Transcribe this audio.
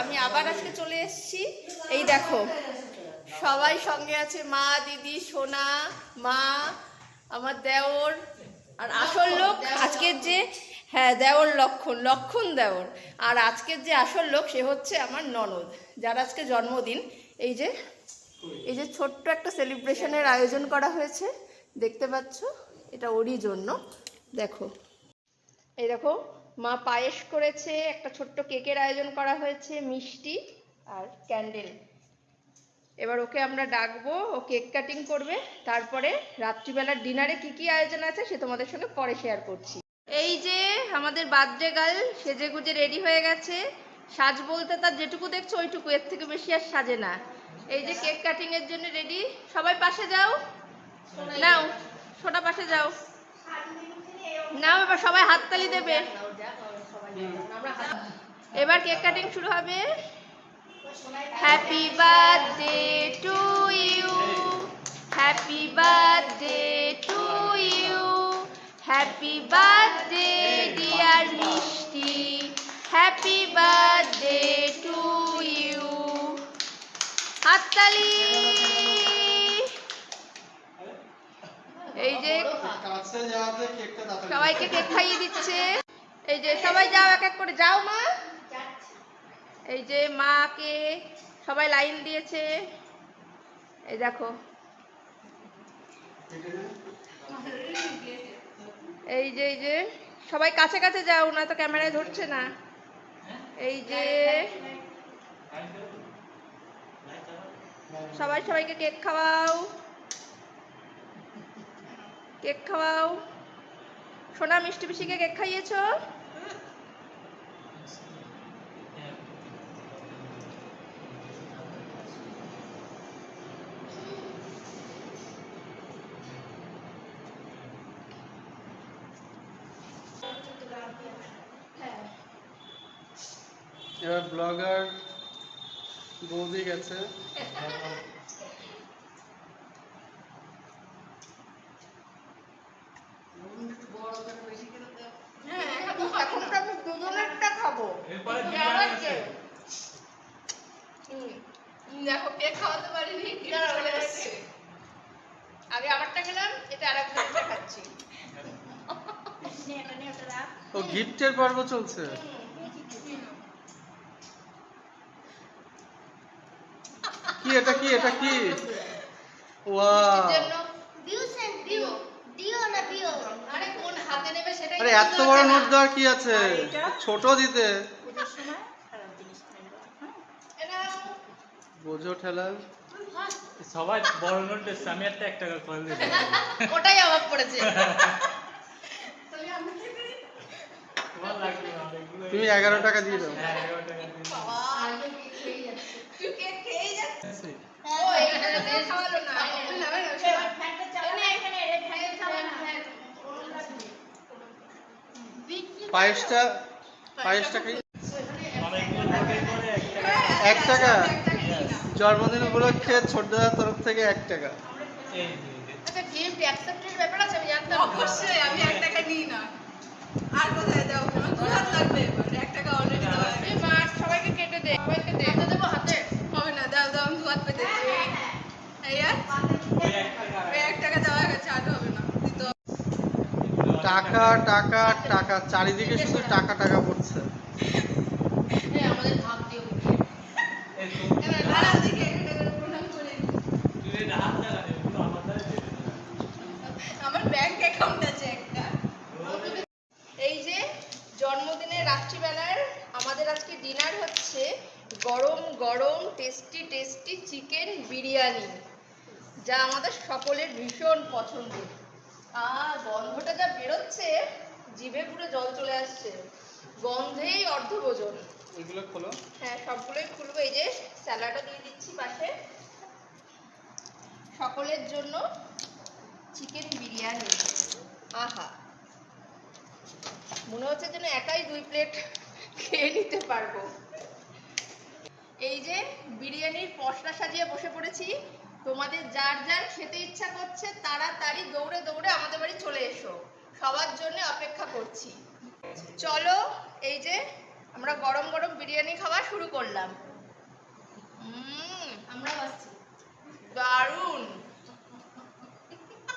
আমি আবার আজকে চলে এসেছি। এই দেখো, সবাই সঙ্গে আছে মা, দিদি, সোনা, মা, আমার দেওর, আর আসল লোক আজকের যে হ্যাঁ দেওর লক্ষণ লক্ষণ দেওর। আর আজকের যে আসল লোক, সে হচ্ছে আমার ননদ, যার আজকে জন্মদিন। এই যে এই যে ছোট্ট একটা সেলিব্রেশনের আয়োজন করা হয়েছে, দেখতে পাচ্ছ? এটা ওরই জন্য। দেখো, এই দেখো মা পায়েস করেছে, একটা ছোট্ট কেকের আয়োজন করা হয়েছে, মিষ্টি আর ক্যান্ডেল। এবার ওকে আমরা ডাকবো, ও কেক কাটিং করবে, তারপরে রাত্রিবেলার ডিনারে কি কি আয়োজন আছে সে তোমাদের সঙ্গে পরে শেয়ার করছি। এই যে আমাদের বার্থডে গার্ল সেজে গুজে রেডি হয়ে গেছে, সাজ বলতে তার যেটুকু দেখছ ওইটুকু, এর থেকে বেশি আর সাজে না। এই যে কেক কাটিং এর জন্য রেডি, সবাই পাশে যাও। নাও সোটা পাশে যাও। নাও এবার সবাই হাততালি দেবে। এবার কেক কাটিং শুরু হবে। Happy birthday to you happy birthday to you happy birthday dear Mishti happy birthday to you হাততালি। এই যে সবাইকে কেক খাইয়ে দিচ্ছে। এই যে সবাই যাও, এক এক করে যাও মা। এই যে মাকে সবাই লাইন দিয়েছে। এই দেখো। এই যে এই যে। সবাই কাছে কাছে যাও, না তো ক্যামেরায় ধরছে না। এই যে। সবাই সবাইকে কেক খাওয়াও। কেক খাওয়াও। সোনা মিষ্টি পিসিকে কেক খাইয়েছো? এবার ব্লগার বৌদি গেছে হ্যাঁ এখন এখন তো আমি দুজনেরটা খাব এরপরে যে আবার যে। হুম, দেখো কেক খাওয়াতে পারিনি চলে এসেছে আগে আমারটা খেলাম এটা আর একজনটা খাচ্ছি ও গিফটের পর্ব চলছে। কি এটা কি? এটা কি? ওয়াও আরে এত বড় নোট দেওয়ার কি আছে? ছোট দিতে। বোঝো ঠেলা। সবাই বড় নোট দিচ্ছে আমি একটা এক টাকা করে দিই ওটাই অভাব পড়েছে। তুমি এগারো টাকা দিয়ে দাও। হ্যাঁ টাকা দিই তুই কেক খেয়েই যাচ্ছিস ও Oh, এটা দিয়ে খাওয়ালো না না, না, না, পায়েসটা পায়েসটা পরে এক টাকা? জন্মদিন উপলক্ষে ছোট দাদার তরফ থেকে এক টাকা। আচ্ছা গিফট অ্যাকসেপ্টেড ব্যাপার আছে আমি জানতাম অবশ্যই আমি এক টাকা নিই না। আর কোথায় দাও আমার দু হাত লাগবে এবার এক টাকা অলরেডি দেওয়া আছে। এই মা সবাইকে কেটে দে সবাইকে দে। হাতে দেবো হাতে? হবে না দাও দাও আমি দু হাত পেতে এই আর ওই এক টাকা ওই এক টাকা দেওয়া গেছে আর হবে না দিতে হবে। টাকা টাকা টাকা। চারিদিকে শুধু টাকা টাকা পড়ছে। এই যে জন্মদিনের রাত্রিবেলার, আমাদের আজকে ডিনার হচ্ছে গরম গরম টেস্টি টেস্টি চিকেন বিরিয়ানি, যা আমাদের সকলের ভীষণ পছন্দের। আর গন্ধটা যা বেরোচ্ছে জিভে পুরো জল চলে আসছে। গন্ধেই অর্ধভোজন। এগুলো খোলো। হ্যাঁ সবগুলোই খুলবো। এই যে স্যালাডও দিয়ে দিচ্ছি পাশে। সকলের জন্য চিকেন বিরিয়ানি। আহা! মনে হচ্ছে যেন একাই দুই প্লেট খেয়ে নিতে পারব। এই যে বিরিয়ানির পশলা সাজিয়ে বসে পড়েছি। তোমাদের যার যার খেতে ইচ্ছা করছে তারা তারই দৌড়ে দৌড়ে আমাদের বাড়ি চলে এসো। সবার জন্য অপেক্ষা করছি। চলো, এই যে আমরা গরম গরম বিরিয়ানি খাওয়া শুরু করলাম। আমরা দারুণ!